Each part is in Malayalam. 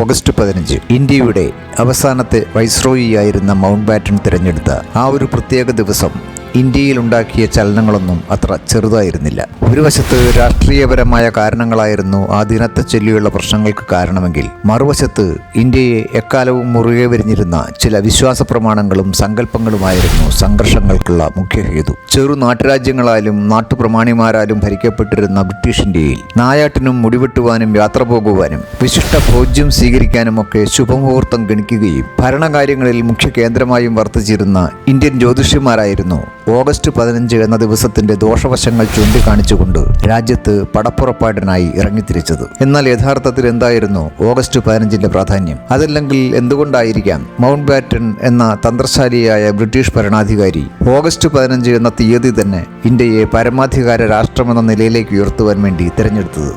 ഓഗസ്റ്റ് പതിനഞ്ച് ഇന്ത്യയുടെ അവസാനത്തെ വൈസ്രോയിയായിരുന്ന മൗണ്ട് ബാറ്റൺ തിരഞ്ഞെടുത്ത ആ ഒരു പ്രത്യേക ദിവസം ഇന്ത്യയിൽ ഉണ്ടാക്കിയ ചലനങ്ങളൊന്നും അത്ര ചെറുതായിരുന്നില്ല. ഒരു വശത്ത് രാഷ്ട്രീയപരമായ കാരണങ്ങളായിരുന്നു ആ ദിനത്തെ ചൊല്ലിയുള്ള പ്രശ്നങ്ങൾക്ക് കാരണമെങ്കിൽ മറുവശത്ത് ഇന്ത്യയെ എക്കാലവും മുറുകെ വരിഞ്ഞിരുന്ന ചില വിശ്വാസ പ്രമാണങ്ങളും സങ്കല്പങ്ങളുമായിരുന്നു സംഘർഷങ്ങൾക്കുള്ള മുഖ്യ ഹേതു. ചെറു നാട്ടുരാജ്യങ്ങളാലും നാട്ടുപ്രമാണിമാരാലും ഭരിക്കപ്പെട്ടിരുന്ന ബ്രിട്ടീഷ് ഇന്ത്യയിൽ നായാട്ടിനും മുടിവെട്ടുവാനും യാത്ര പോകുവാനും വിശിഷ്ട ഭോജ്യം സ്വീകരിക്കാനുമൊക്കെ ശുഭമുഹൂർത്തം ഗണിക്കുകയും ഭരണകാര്യങ്ങളിൽ മുഖ്യ കേന്ദ്രമായും വർത്തിച്ചിരുന്ന ഇന്ത്യൻ ജ്യോതിഷ്യന്മാരായിരുന്നു ഓഗസ്റ്റ് പതിനഞ്ച് എന്ന ദിവസത്തിന്റെ ദോഷവശങ്ങൾ ചൂണ്ടിക്കാണിച്ചുകൊണ്ട് രാജ്യത്ത് പടപ്പുറപ്പാടിനായി ഇറങ്ങിത്തിരിച്ചത്. എന്നാൽ യഥാർത്ഥത്തിൽ എന്തായിരുന്നു ഓഗസ്റ്റ് പതിനഞ്ചിന്റെ പ്രാധാന്യം? അതല്ലെങ്കിൽ എന്തുകൊണ്ടായിരിക്കാം മൗണ്ട് ബാറ്റൺ എന്ന തന്ത്രശാലിയായ ബ്രിട്ടീഷ് ഭരണാധികാരി ഓഗസ്റ്റ് പതിനഞ്ച് എന്ന തീയതി തന്നെ ഇന്ത്യയെ പരമാധികാര രാഷ്ട്രമെന്ന നിലയിലേക്ക് ഉയർത്തുവാൻ വേണ്ടി തിരഞ്ഞെടുത്തത്?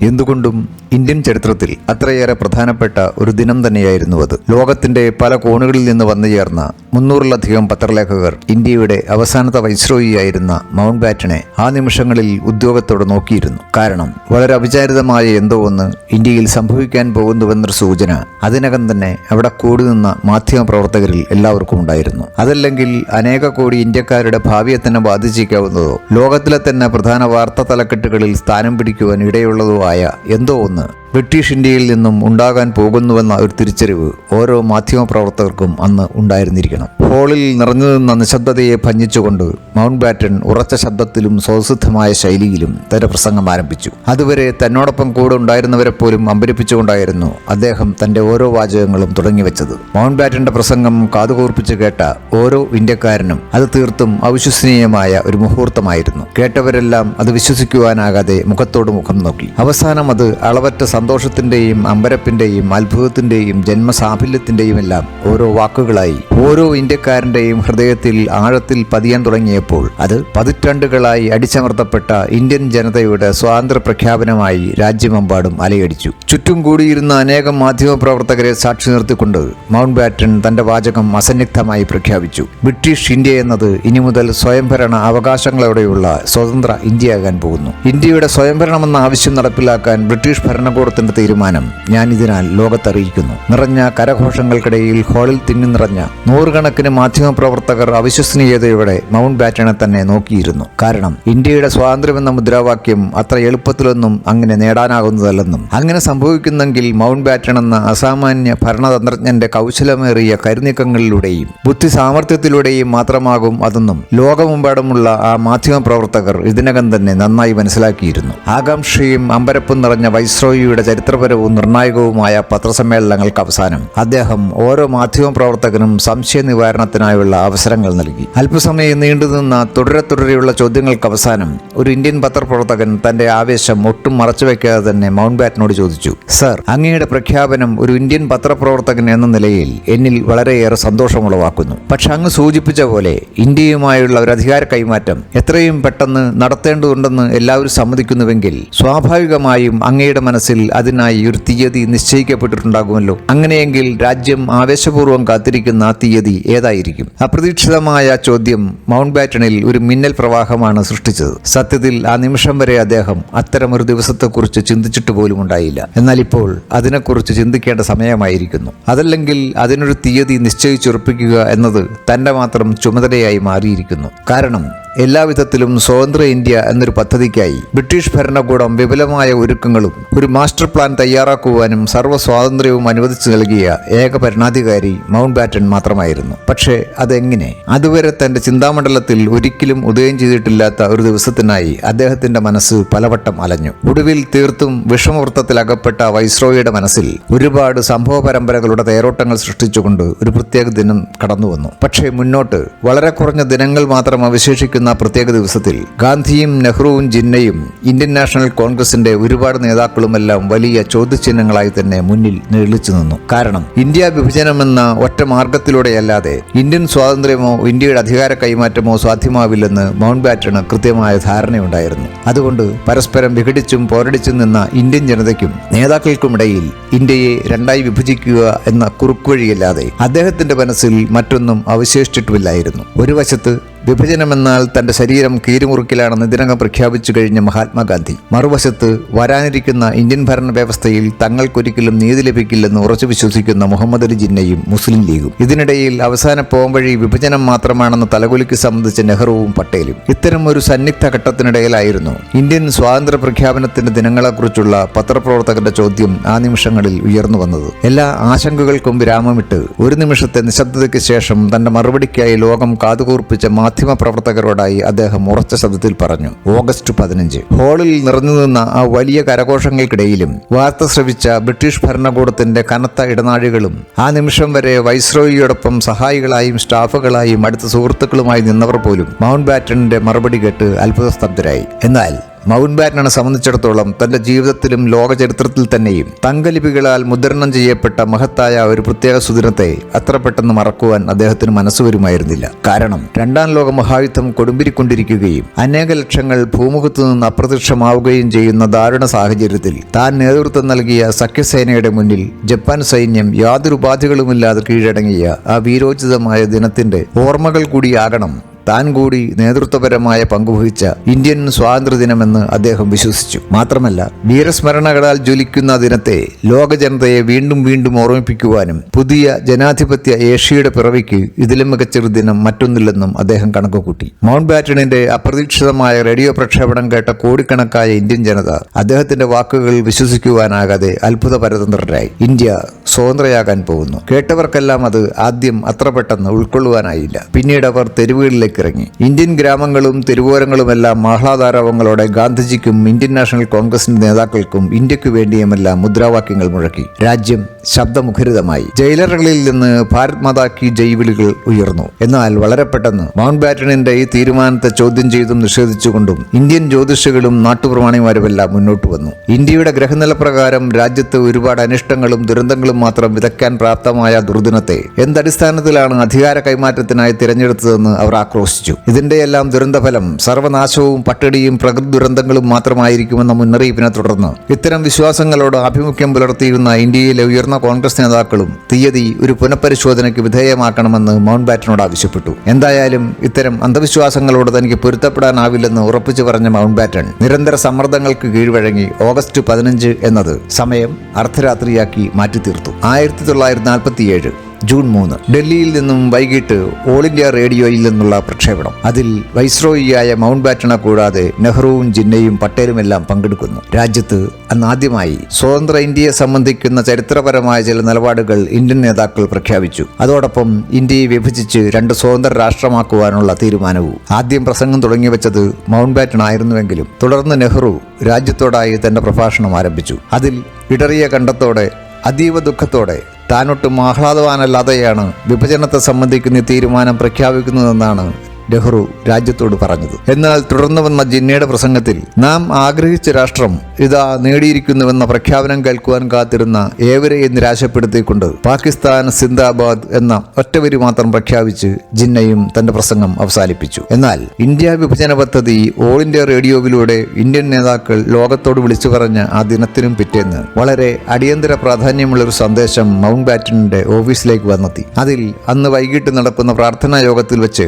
എന്തുകൊണ്ടും ഇന്ത്യൻ ചരിത്രത്തിൽ അത്രയേറെ പ്രധാനപ്പെട്ട ഒരു ദിനം തന്നെയായിരുന്നു അത്. ലോകത്തിന്റെ പല കോണുകളിൽ നിന്ന് വന്നു ചേർന്ന മുന്നൂറിലധികം പത്രലേഖകർ ഇന്ത്യയുടെ അവസാനത്തെ വൈസ്രോയിയായിരുന്ന മൗണ്ട് ബാറ്റനെ ആ നിമിഷങ്ങളിൽ ഉദ്യോഗത്തോടെ നോക്കിയിരുന്നു. കാരണം വളരെ അവിചാരിതമായ എന്തോ ഒന്ന് ഇന്ത്യയിൽ സംഭവിക്കാൻ പോകുന്നുവെന്നൊരു സൂചന അതിനകം തന്നെ അവിടെ കൂടി നിന്ന മാധ്യമ പ്രവർത്തകരിൽ എല്ലാവർക്കും ഉണ്ടായിരുന്നു. അതല്ലെങ്കിൽ അനേക കോടി ഇന്ത്യക്കാരുടെ ഭാവിയെ തന്നെ ബാധിച്ചേക്കാവുന്നതോ ലോകത്തിലെ തന്നെ പ്രധാന വാർത്താ തലക്കെട്ടുകളിൽ സ്ഥാനം പിടിക്കുവാൻ ഇടയുള്ളതോ ആയ എന്തോ ഒന്ന് Ивановна ബ്രിട്ടീഷ് ഇന്ത്യയിൽ നിന്നും ഉണ്ടാകാൻ പോകുന്നുവെന്ന ഒരു തിരിച്ചറിവ് ഓരോ മാധ്യമപ്രവർത്തകർക്കും അന്ന് ഉണ്ടായിരുന്നിരിക്കണം. ഹോളിൽ നിറഞ്ഞു നിന്ന നിശബ്ദതയെ ഭഞ്ജിച്ചുകൊണ്ട് മൗണ്ട് ബാറ്റൺ ഉറച്ച ശബ്ദത്തിലും സ്വസിദ്ധമായ ശൈലിയിലും തന്റെ പ്രസംഗം ആരംഭിച്ചു. അതുവരെ തന്നോടൊപ്പം കൂടെ ഉണ്ടായിരുന്നവരെ പോലും അമ്പരിപ്പിച്ചുകൊണ്ടായിരുന്നു അദ്ദേഹം തന്റെ ഓരോ വാചകങ്ങളും തുടങ്ങിവെച്ചത്. മൗണ്ട് ബാറ്റന്റെ പ്രസംഗം കാതുകൂർപ്പിച്ച് കേട്ട ഓരോ ഇന്ത്യക്കാരനും അത് തീർത്തും അവിശ്വസനീയമായ ഒരു മുഹൂർത്തമായിരുന്നു. കേട്ടവരെല്ലാം അത് വിശ്വസിക്കുവാനാകാതെ മുഖത്തോട് മുഖം നോക്കി. അവസാനം അത് അളവറ്റ സന്തോഷത്തിന്റെയും അമ്പരപ്പിന്റെയും അത്ഭുതത്തിന്റെയും ജന്മസാഫല്യത്തിന്റെയും എല്ലാം ഓരോ വാക്കുകളായി ഓരോ ഇന്ത്യക്കാരന്റെയും ഹൃദയത്തിൽ ആഴത്തിൽ പതിയാൻ തുടങ്ങിയപ്പോൾ അത് പതിറ്റാണ്ടുകളായി അടിച്ചമർത്തപ്പെട്ട ഇന്ത്യൻ ജനതയുടെ സ്വാതന്ത്ര്യ പ്രഖ്യാപനമായി രാജ്യമെമ്പാടും അലയടിച്ചു. ചുറ്റും കൂടിയിരുന്ന അനേകം മാധ്യമപ്രവർത്തകരെ സാക്ഷി നിർത്തിക്കൊണ്ട് മൗണ്ട് ബാറ്റൺ തന്റെ വാചകം അസന്നിഗ്ധമായി പ്രഖ്യാപിച്ചു. ബ്രിട്ടീഷ് ഇന്ത്യ എന്നത് ഇനി മുതൽ സ്വയംഭരണ അവകാശങ്ങളോടെയുള്ള സ്വതന്ത്ര ഇന്ത്യയാകാൻ പോകുന്നു. ഇന്ത്യയുടെ സ്വയംഭരണമെന്ന ആവശ്യം നടപ്പിലാക്കാൻ ബ്രിട്ടീഷ് ഭരണകൂടത്തിന്റെ തീരുമാനം ഞാൻ ഇതിനാൽ ലോകത്തറിയിക്കുന്നു. നിറഞ്ഞ കരഘോഷങ്ങൾക്കിടയിൽ ഹാളിൽ തിങ്ങി നിറഞ്ഞ നൂറുകണക്കിന് മാധ്യമപ്രവർത്തകർ അവിശ്വസനീയതയോടെ മൗണ്ട് ബാറ്റനെ തന്നെ നോക്കിയിരുന്നു. കാരണം ഇന്ത്യയുടെ സ്വാതന്ത്ര്യമെന്ന മുദ്രാവാക്യം അത്ര എളുപ്പത്തിലൊന്നും അങ്ങനെ നേടാനാകുന്നതല്ലെന്നും അങ്ങനെ സംഭവിക്കുന്നെങ്കിൽ മൗണ്ട് ബാറ്റൺ എന്ന അസാമാന്യ ഭരണതന്ത്രജ്ഞന്റെ കൗശലമേറിയ കരുനീക്കങ്ങളിലൂടെയും ബുദ്ധി സാമർഥ്യത്തിലൂടെയും മാത്രമാകും അതെന്നും ലോകമെമ്പാടുമുള്ള ആ മാധ്യമപ്രവർത്തകർ ഇതിനകം തന്നെ നന്നായി മനസ്സിലാക്കിയിരുന്നു. ആകാംക്ഷയും അമ്പരപ്പും നിറഞ്ഞ വൈസ്രോയിയുടെ ചരിത്രപരവും നിർണായകവുമായ പത്രസമ്മേളനങ്ങൾക്ക് അവസാനം അദ്ദേഹം ഓരോ മാധ്യമ പ്രവർത്തകനും സംശയ നിവാരണത്തിനായുള്ള അവസരങ്ങൾ നൽകി. അല്പസമയം നീണ്ടുനിന്ന തുടരെ തുടരെയുള്ള ചോദ്യങ്ങൾക്ക് അവസാനം ഒരു ഇന്ത്യൻ പത്രപ്രവർത്തകൻ തന്റെ ആവേശം ഒട്ടും മറച്ചുവെക്കാതെ തന്നെ മൗണ്ട് ബാറ്റനോട് ചോദിച്ചു സർ അങ്ങയുടെ പ്രഖ്യാപനം ഒരു ഇന്ത്യൻ പത്രപ്രവർത്തകൻ എന്ന നിലയിൽ എന്നിൽ വളരെയേറെ സന്തോഷമുളവാക്കുന്നു. പക്ഷെ അങ്ങ് സൂചിപ്പിച്ച പോലെ ഇന്ത്യയുമായുള്ള ഒരു അധികാര കൈമാറ്റം എത്രയും പെട്ടെന്ന് നടത്തേണ്ടതുണ്ടെന്ന് എല്ലാവരും സമ്മതിക്കുന്നുവെങ്കിൽ സ്വാഭാവികമായും അങ്ങയുടെ മനസ്സിൽ അതിനായി ഒരു തീയതി നിശ്ചയിക്കപ്പെട്ടിട്ടുണ്ടാകുമല്ലോ. അങ്ങനെയെങ്കിൽ രാജ്യം ആവേശപൂർവം കാത്തിരിക്കുന്ന ആ തീയതി ഏതായിരിക്കും? അപ്രതീക്ഷിതമായ ചോദ്യം മൗണ്ട് ബാറ്റണിൽ ഒരു മിന്നൽ പ്രവാഹമാണ് സൃഷ്ടിച്ചത്. സത്യത്തിൽ ആ നിമിഷം വരെ അദ്ദേഹം അത്തരമൊരു ദിവസത്തെക്കുറിച്ച് ചിന്തിച്ചിട്ട് പോലും ഉണ്ടായില്ല. എന്നാൽ ഇപ്പോൾ അതിനെക്കുറിച്ച് ചിന്തിക്കേണ്ട സമയമായിരിക്കുന്നു. അതല്ലെങ്കിൽ അതിനൊരു തീയതി നിശ്ചയിച്ചുറപ്പിക്കുക എന്നത് തന്റെ മാത്രം ചുമതലയായി മാറിയിരിക്കുന്നു. കാരണം എല്ലാവിധത്തിലും സ്വതന്ത്ര ഇന്ത്യ എന്നൊരു പദ്ധതിക്കായി ബ്രിട്ടീഷ് ഭരണകൂടം വിപുലമായ ഒരുക്കങ്ങളും ഒരു മാസ്റ്റർ പ്ലാൻ തയ്യാറാക്കുവാനും സർവ സ്വാതന്ത്ര്യവും അനുവദിച്ചു നൽകിയ ഏക ഭരണാധികാരി മൗണ്ട് ബാറ്റൺ മാത്രമായിരുന്നു. പക്ഷേ അതെങ്ങനെ? അതുവരെ തന്റെ ചിന്താമണ്ഡലത്തിൽ ഒരിക്കലും ഉദയം ചെയ്തിട്ടില്ലാത്ത ഒരു ദിവസത്തിനായി അദ്ദേഹത്തിന്റെ മനസ്സ് പലവട്ടം അലഞ്ഞു. ഒടുവിൽ തീർത്തും വിഷമവൃത്തത്തിലകപ്പെട്ട വൈസ്രോയിയുടെ മനസ്സിൽ ഒരുപാട് സംഭവ പരമ്പരകളുടെ തേരോട്ടങ്ങൾ സൃഷ്ടിച്ചുകൊണ്ട് ഒരു പ്രത്യേക ദിനം കടന്നുവന്നു. പക്ഷേ മുന്നോട്ട് വളരെ കുറഞ്ഞ ദിനങ്ങൾ മാത്രം അവശേഷിക്കുന്ന ആഘോഷിക്കുന്ന പ്രത്യേക ദിവസത്തിൽ ഗാന്ധിയും നെഹ്റുവും ജിന്നയും ഇന്ത്യൻ നാഷണൽ കോൺഗ്രസിന്റെ ഒരുപാട് നേതാക്കളുമെല്ലാം വലിയ ചോദ്യചിഹ്നങ്ങളായി തന്നെ മുന്നിൽ നിഴലിച്ചു നിന്നു. കാരണം ഇന്ത്യ വിഭജനമെന്ന ഒറ്റ മാർഗത്തിലൂടെയല്ലാതെ ഇന്ത്യൻ സ്വാതന്ത്ര്യമോ ഇന്ത്യയുടെ അധികാര കൈമാറ്റമോ സാധ്യമാവില്ലെന്ന് മൗണ്ട് ബാറ്റണ് കൃത്യമായ ധാരണയുണ്ടായിരുന്നു. അതുകൊണ്ട് പരസ്പരം വിഘടിച്ചും പോരടിച്ചും നിന്ന ഇന്ത്യൻ ജനതയ്ക്കും നേതാക്കൾക്കുമിടയിൽ ഇന്ത്യയെ രണ്ടായി വിഭജിക്കുക എന്ന കുറുക്കുവഴിയല്ലാതെ അദ്ദേഹത്തിന്റെ മനസ്സിൽ മറ്റൊന്നും അവശേഷിച്ചിട്ടുമില്ലായിരുന്നു. ഒരു വശത്ത് വിഭജനമെന്നാൽ തന്റെ ശരീരം കീരുമുറുക്കിലാണെന്ന് ഇതിനകം പ്രഖ്യാപിച്ചു കഴിഞ്ഞ മഹാത്മാഗാന്ധി. മറുവശത്ത് വരാനിരിക്കുന്ന ഇന്ത്യൻ ഭരണ വ്യവസ്ഥയിൽ തങ്ങൾക്കൊരിക്കലും നീതി ലഭിക്കില്ലെന്ന് ഉറച്ചു വിശ്വസിക്കുന്ന മുഹമ്മദ് അലി ജിന്നയും മുസ്ലിം ലീഗും. ഇതിനിടയിൽ അവസാന പോംവഴി വിഭജനം മാത്രമാണെന്ന് തലകുലിക്ക് സംബന്ധിച്ച നെഹ്റുവും പട്ടേലും. ഇത്തരം ഒരു സന്നിഗ്ധ ഘട്ടത്തിനിടയിലായിരുന്നു ഇന്ത്യൻ സ്വാതന്ത്ര്യ പ്രഖ്യാപനത്തിന്റെ ദിനങ്ങളെക്കുറിച്ചുള്ള പത്രപ്രവർത്തകന്റെ ചോദ്യം ആ നിമിഷങ്ങളിൽ ഉയർന്നു വന്നത്. എല്ലാ ആശങ്കകൾക്കും വിരാമമിട്ട് ഒരു നിമിഷത്തെ നിശബ്ദതയ്ക്ക് ശേഷം തന്റെ മറുപടിക്കായി ലോകം കാതുകൂർപ്പിച്ച മാധ്യമ പ്രവർത്തകരോടായി അദ്ദേഹം ഉറച്ച ശബ്ദത്തിൽ പറഞ്ഞു. ഓഗസ്റ്റ് പതിനഞ്ച്. ഹാളിൽ നിറഞ്ഞു നിന്ന ആ വലിയ കരഘോഷങ്ങൾക്കിടയിലും വാർത്ത ശ്രവിച്ച ബ്രിട്ടീഷ് ഭരണകൂടത്തിന്റെ കനത്ത ഇടനാഴികളും ആ നിമിഷം വരെ വൈസ്രോയിയോടൊപ്പം സഹായികളായും സ്റ്റാഫുകളായും അടുത്ത സുഹൃത്തുക്കളുമായി നിന്നവർ പോലും മൗണ്ട് ബാറ്റണിന്റെ മറുപടി കേട്ട് അത്ഭുതസ്തബ്ധരായി. എന്നാൽ മൗണ്ട് ബാറ്റനെ സംബന്ധിച്ചിടത്തോളം തന്റെ ജീവിതത്തിലും ലോക ചരിത്രത്തിൽ തന്നെയും തങ്കലിപികളാൽ മുദ്രണം ചെയ്യപ്പെട്ട മഹത്തായ ഒരു പ്രത്യേക സുദിനത്തെ അത്ര പെട്ടെന്ന് മറക്കുവാൻ അദ്ദേഹത്തിന് മനസ്സ് വരുമായിരുന്നില്ല. കാരണം രണ്ടാം ലോക മഹായുദ്ധം കൊടുമ്പിരിക്കൊണ്ടിരിക്കുകയും അനേക ലക്ഷങ്ങൾ ഭൂമുഖത്തു നിന്ന് അപ്രത്യക്ഷമാവുകയും ചെയ്യുന്ന ദാരുണ സാഹചര്യത്തിൽ താൻ നേതൃത്വം നൽകിയ സഖ്യസേനയുടെ മുന്നിൽ ജപ്പാൻ സൈന്യം യാതൊരു ഉപാധികളുമില്ലാതെ കീഴടങ്ങിയ ആ വീരോചിതമായ ദിനത്തിന്റെ ഓർമ്മകൾ കൂടിയാകണം താൻ കൂടി നേതൃത്വപരമായ പങ്കുവഹിച്ച ഇന്ത്യൻ സ്വാതന്ത്ര്യദിനമെന്ന് അദ്ദേഹം വിശ്വസിച്ചു. മാത്രമല്ല വീരസ്മരണകളാൽ ജ്വലിക്കുന്ന ദിനത്തെ ലോക ജനതയെ വീണ്ടും വീണ്ടും ഓർമ്മിപ്പിക്കുവാനും പുതിയ ജനാധിപത്യ ഏഷ്യയുടെ പിറവിക്ക് ഇതിലും മികച്ചൊരു ദിനം മറ്റൊന്നില്ലെന്നും അദ്ദേഹം കണക്കുകൂട്ടി. മൗണ്ട് ബാറ്റണിന്റെ അപ്രതീക്ഷിതമായ റേഡിയോ പ്രക്ഷേപണം കേട്ട കോടിക്കണക്കായ ഇന്ത്യൻ ജനത അദ്ദേഹത്തിന്റെ വാക്കുകൾ വിശ്വസിക്കുവാനാകാതെ അത്ഭുത പരതന്ത്രരായി. ഇന്ത്യ സ്വതന്ത്രയാകാൻ പോകുന്നു. കേട്ടവർക്കെല്ലാം അത് ആദ്യം അത്ര പെട്ടെന്ന് ഉൾക്കൊള്ളുവാനായില്ല. പിന്നീട് അവർ തെരുവുകളിലേക്ക് ഇറങ്ങി ഇന്ത്യൻ ഗ്രാമങ്ങളും തെരുവോരങ്ങളുമെല്ലാം ആഹ്ലാദാരവങ്ങളോടെ ഗാന്ധിജിക്കും ഇന്ത്യൻ നാഷണൽ കോൺഗ്രസിന്റെ നേതാക്കൾക്കും ഇന്ത്യയ്ക്ക് വേണ്ടിയുമെല്ലാം മുദ്രാവാക്യങ്ങൾ മുഴക്കി. രാജ്യം ശബ്ദമുഖരിതമായി. ജയിലറുകളിൽ നിന്ന് ഭാരത് മാതാ കി ജയ് വിളികൾ ഉയർന്നു. എന്നാൽ വളരെ പെട്ടെന്ന് മൗണ്ട് ബാറ്റണിന്റെ ഈ തീരുമാനത്തെ ചോദ്യം ചെയ്തും നിഷേധിച്ചുകൊണ്ടും ഇന്ത്യൻ ജ്യോതിഷികളും നാട്ടുപ്രമാണിമാരുമെല്ലാം മുന്നോട്ട് വന്നു. ഇന്ത്യയുടെ ഗ്രഹനില പ്രകാരം രാജ്യത്ത് ഒരുപാട് അനിഷ്ടങ്ങളും ദുരന്തങ്ങളും മാത്രം വിതയ്ക്കാൻ പ്രാപ്തമായ ദുർദിനത്തെ എന്തടിസ്ഥാനത്തിലാണ് അധികാര കൈമാറ്റത്തിനായി തിരഞ്ഞെടുത്തതെന്ന് അവർ ആക്രോശിച്ചു. ഇതിന്റെയെല്ലാം ദുരന്തഫലം സർവനാശവും പട്ടിണിയും പ്രകൃതി ദുരന്തങ്ങളും മാത്രമായിരിക്കുമെന്ന മുന്നറിയിപ്പിനെ തുടർന്ന് ഇത്തരം വിശ്വാസങ്ങളോട് ആഭിമുഖ്യം പുലർത്തിയിരുന്ന ഇന്ത്യയിലെ ഉയർന്ന കോൺഗ്രസ് നേതാക്കളും തീയതി ഒരു പുനഃപരിശോധനയ്ക്ക് വിധേയമാക്കണമെന്ന് മൗണ്ട് ബാറ്റനോട് ആവശ്യപ്പെട്ടു. എന്തായാലും ഇത്തരം അന്ധവിശ്വാസങ്ങളോട് തനിക്ക് പൊരുത്തപ്പെടാനാവില്ലെന്ന് ഉറപ്പിച്ചു പറഞ്ഞ മൗണ്ട് ബാറ്റൺ നിരന്തര സമ്മർദ്ദങ്ങൾക്ക് കീഴ്വഴങ്ങി ഓഗസ്റ്റ് പതിനഞ്ച് എന്നത് സമയം അർദ്ധരാത്രിയാക്കി മാറ്റിത്തീർത്തു. ആയിരത്തി തൊള്ളായിരത്തി നാൽപ്പത്തിയേഴ് ജൂൺ മൂന്ന്. ഡൽഹിയിൽ നിന്നും വൈകിട്ട് ഓൾ ഇന്ത്യ റേഡിയോയിൽ നിന്നുള്ള പ്രക്ഷേപണം. അതിൽ വൈസ്രോയിയായ മൗണ്ട് ബാറ്റണ കൂടാതെ നെഹ്റുവും ജിന്നയും പട്ടേലുമെല്ലാം പങ്കെടുക്കുന്നു. രാജ്യത്ത് അന്ന് ആദ്യമായി സ്വതന്ത്ര ഇന്ത്യയെ സംബന്ധിക്കുന്ന ചരിത്രപരമായ ചില നിലപാടുകൾ ഇന്ത്യൻ നേതാക്കൾ പ്രഖ്യാപിച്ചു. അതോടൊപ്പം ഇന്ത്യയെ വിഭജിച്ച് രണ്ട് സ്വതന്ത്ര രാഷ്ട്രമാക്കുവാനുള്ള തീരുമാനവും. ആദ്യം പ്രസംഗം തുടങ്ങി വെച്ചത് മൗണ്ട് ബാറ്റൺ ആയിരുന്നുവെങ്കിലും തുടർന്ന് നെഹ്റു രാജ്യത്തോടായി തന്റെ പ്രഭാഷണം ആരംഭിച്ചു. അതിൽ ഇടറിയ കണ്ടത്തോടെ അതീവ ദുഃഖത്തോടെ താനൊട്ടും ആഹ്ലാദവാനല്ലാതെയാണ് വിഭജനത്തെ സംബന്ധിക്കുന്ന തീരുമാനം പ്രഖ്യാപിക്കുന്നതെന്നാണ് നെഹ്റു രാജ്യത്തോട് പറഞ്ഞത്. എന്നാൽ തുടർന്ന് വന്ന ജിന്നയുടെ പ്രസംഗത്തിൽ നാം ആഗ്രഹിച്ച രാഷ്ട്രം ഇതാ നേടിയിരിക്കുന്നുവെന്ന പ്രഖ്യാപനം കേൾക്കുവാൻ കാത്തിരുന്ന ഏവരെയും നിരാശപ്പെടുത്തിക്കൊണ്ട് പാകിസ്ഥാൻ സിന്ദാബാദ് എന്ന ഒറ്റവരി മാത്രം പ്രഖ്യാപിച്ച് ജിന്നയും തന്റെ പ്രസംഗം അവസാനിപ്പിച്ചു. എന്നാൽ ഇന്ത്യ വിഭജന പദ്ധതി ഓൾ ഇന്ത്യ റേഡിയോയിലൂടെ ഇന്ത്യൻ നേതാക്കൾ ലോകത്തോട് വിളിച്ചു പറഞ്ഞ ആ ദിനത്തിനും പിറ്റേന്ന് വളരെ അടിയന്തര പ്രാധാന്യമുള്ള ഒരു സന്ദേശം മൗണ്ട് ബാറ്റണിന്റെ ഓഫീസിലേക്ക് വന്നെത്തി. അതിൽ അന്ന് വൈകിട്ട് നടക്കുന്ന പ്രാർത്ഥനാ യോഗത്തിൽ വെച്ച്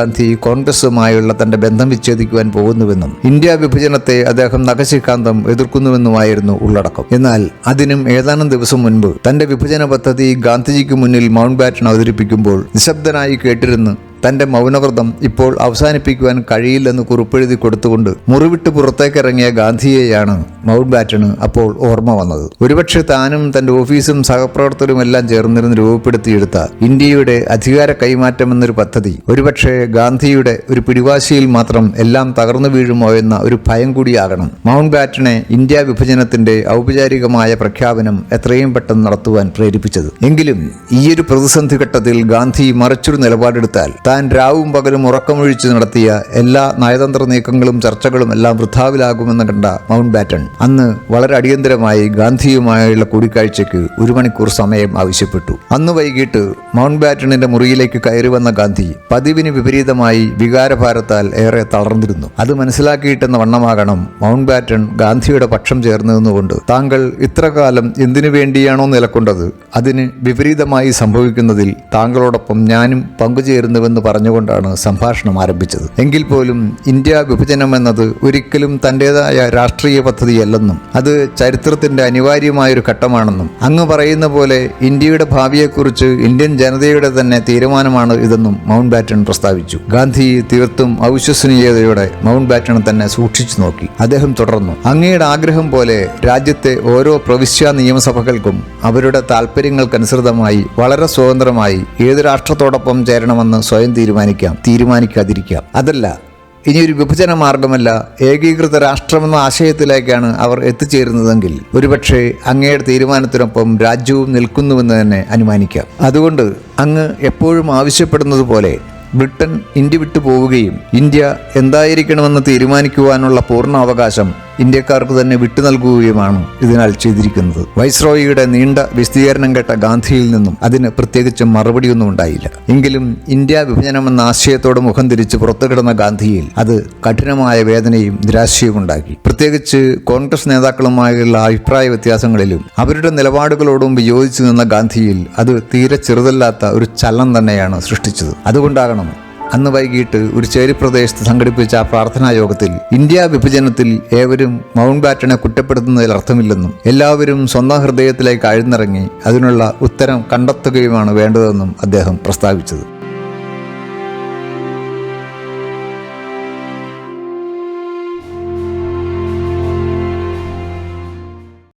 മഹാത്മാഗാന്ധി കോൺഗ്രസുമായുള്ള തന്റെ ബന്ധം വിച്ഛേദിക്കുവാൻ പോകുന്നുവെന്നും ഇന്ത്യ വിഭജനത്തെ അദ്ദേഹം നഖശിക്കാന്തം എതിർക്കുന്നുവെന്നുമായിരുന്നു ഉള്ളടക്കം. എന്നാൽ അതിനും ഏതാനും ദിവസം മുൻപ് തന്റെ വിഭജന പദ്ധതി ഗാന്ധിജിക്ക് മുന്നിൽ മൗണ്ട് ബാറ്റൺ അവതരിപ്പിക്കുമ്പോൾ നിശബ്ദനായി കേട്ടിരുന്ന് തന്റെ മൗനവ്രതം ഇപ്പോൾ അവസാനിപ്പിക്കുവാൻ കഴിയില്ലെന്ന് കുറിപ്പെഴുതി കൊടുത്തുകൊണ്ട് മുറിവിട്ട് പുറത്തേക്കിറങ്ങിയ ഗാന്ധിയെയാണ് മൗണ്ട് ബാറ്റണ് അപ്പോൾ ഓർമ്മ വന്നത്. ഒരുപക്ഷെ താനും തന്റെ ഓഫീസും സഹപ്രവർത്തകരും എല്ലാം ചേർന്നിരുന്ന് രൂപപ്പെടുത്തിയെടുത്ത ഇന്ത്യയുടെ അധികാര കൈമാറ്റം എന്നൊരു പദ്ധതി. ഒരുപക്ഷെ ഗാന്ധിയുടെ ഒരു പിടിവാശിയിൽ മാത്രം എല്ലാം തകർന്നു വീഴുമോ എന്ന ഒരു ഭയം കൂടിയാകണം. മൗണ്ട് ബാറ്റണെ ഇന്ത്യ വിഭജനത്തിന്റെ ഔപചാരികമായ പ്രഖ്യാപനം എത്രയും പെട്ടെന്ന് നടത്തുവാൻ പ്രേരിപ്പിച്ചത്. എങ്കിലും ഈയൊരു പ്രതിസന്ധി ഘട്ടത്തിൽ ഗാന്ധി മറിച്ചൊരു നിലപാടെടുത്താൽ താൻ രാവും പകലും ഉറക്കമൊഴിച്ച് നടത്തിയ എല്ലാ നയതന്ത്ര നീക്കങ്ങളും ചർച്ചകളും എല്ലാം വൃഥാവിലാകുമെന്ന് കണ്ട മൗണ്ട് ബാറ്റൺ അന്ന് വളരെ അടിയന്തരമായി ഗാന്ധിയുമായുള്ള കൂടിക്കാഴ്ചയ്ക്ക് ഒരു മണിക്കൂർ സമയം ആവശ്യപ്പെട്ടു. അന്ന് വൈകിട്ട് മൗണ്ട് ബാറ്റണിന്റെ മുറിയിലേക്ക് കയറി വന്ന ഗാന്ധി പതിവിന് വിപരീതമായി വികാരഭാരത്താൽ ഏറെ തളർന്നിരുന്നു. അത് മനസ്സിലാക്കിയിട്ടെന്ന വണ്ണമാകണം മൗണ്ട് ബാറ്റൺ ഗാന്ധിയുടെ പക്ഷം ചേർന്ന് നിന്നുകൊണ്ട്. താങ്കൾ ഇത്രകാലം എന്തിനു വേണ്ടിയാണോ നിലക്കൊണ്ടത്? അതിന് വിപരീതമായി സംഭവിക്കുന്നതിൽ താങ്കളോടൊപ്പം ഞാനും പങ്കുചേരുന്നുവെന്ന് പറഞ്ഞുകൊണ്ടാണ് സംഭാഷണം ആരംഭിച്ചത്. എങ്കിൽ പോലും ഇന്ത്യ വിഭജനം എന്നത് ഒരിക്കലും തന്റെതായ രാഷ്ട്രീയ പദ്ധതിയല്ലെന്നും അത് ചരിത്രത്തിന്റെ അനിവാര്യമായൊരു ഘട്ടമാണെന്നും അങ്ങ് പറയുന്ന പോലെ ഇന്ത്യയുടെ ഭാവിയെക്കുറിച്ച് ഇന്ത്യൻ ജനതയുടെ തന്നെ തീരുമാനമാണ് ഇതെന്നും മൗണ്ട് ബാറ്റൺ പ്രസ്താവിച്ചു. ഗാന്ധി തീർത്തും അവിശ്വസനീയതയോടെ മൗണ്ട് ബാറ്റൺ തന്നെ സൂക്ഷിച്ചു നോക്കി. അദ്ദേഹം തുടർന്നു അങ്ങയുടെ ആഗ്രഹം പോലെ രാജ്യത്തെ ഓരോ പ്രവിശ്യ നിയമസഭകൾക്കും അവരുടെ താല്പര്യങ്ങൾക്കനുസൃതമായി വളരെ സ്വതന്ത്രമായി ഏത് രാഷ്ട്രത്തോടൊപ്പം ചേരണമെന്ന് സ്വയം തീരുമാനിക്കാം തീരുമാനിക്കാതിരിക്കാം. അതല്ല ഇനി ഒരു വിഭജന മാർഗമല്ല ഏകീകൃത രാഷ്ട്രമെന്ന ആശയത്തിലേക്കാണ് അവർ എത്തിച്ചേരുന്നതെങ്കിൽ. ഒരുപക്ഷെ അങ്ങയുടെ തീരുമാനത്തിനൊപ്പം രാജ്യവും നിൽക്കുന്നുവെന്ന് തന്നെ അനുമാനിക്കാം. അതുകൊണ്ട് അങ്ങ് എപ്പോഴും ആവശ്യപ്പെടുന്നത് പോലെ ബ്രിട്ടൻ ഇന്ത്യ വിട്ടു പോവുകയും ഇന്ത്യ എന്തായിരിക്കണമെന്ന് തീരുമാനിക്കുവാനുള്ള പൂർണ അവകാശം ഇന്ത്യക്കാർക്ക് തന്നെ വിട്ടു നൽകുകയുമാണ് ഇതിനാൽ ചെയ്തിരിക്കുന്നത്. വൈസ്രോയിയുടെ നീണ്ട വിസ്തീർണം കേട്ട ഗാന്ധിയിൽ നിന്നും അതിന് പ്രത്യേകിച്ച് മറുപടിയൊന്നും ഉണ്ടായില്ല. എങ്കിലും ഇന്ത്യ വിഭജനമെന്ന ആശയത്തോട് മുഖം തിരിച്ച് പുറത്തു കിടന്ന ഗാന്ധിയിൽ അത് കഠിനമായ വേദനയും നിരാശയും ഉണ്ടാക്കി. പ്രത്യേകിച്ച് കോൺഗ്രസ് നേതാക്കളുമായുള്ള അഭിപ്രായ വ്യത്യാസങ്ങളിലും അവരുടെ നിലപാടുകളോടും വിയോജിച്ചു നിന്ന ഗാന്ധിയിൽ അത് തീരെ ചെറുതല്ലാത്ത ഒരു ചലനം തന്നെയാണ് സൃഷ്ടിച്ചത്. അതുകൊണ്ടാകണം അന്ന് വൈകിട്ട് ഒരു ചേരി പ്രദേശത്ത് സംഘടിപ്പിച്ച പ്രാർത്ഥനാ യോഗത്തിൽ ഇന്ത്യ വിഭജനത്തിൽ ഏവരും മൗണ്ട് ബാറ്റനെ കുറ്റപ്പെടുത്തുന്നതിൽ അർത്ഥമില്ലെന്നും എല്ലാവരും സ്വന്തം ഹൃദയത്തിലേക്ക് അഴുന്നിറങ്ങി അതിനുള്ള ഉത്തരം കണ്ടെത്തുകയുമാണ് വേണ്ടതെന്നും അദ്ദേഹം പ്രസ്താവിച്ചത്.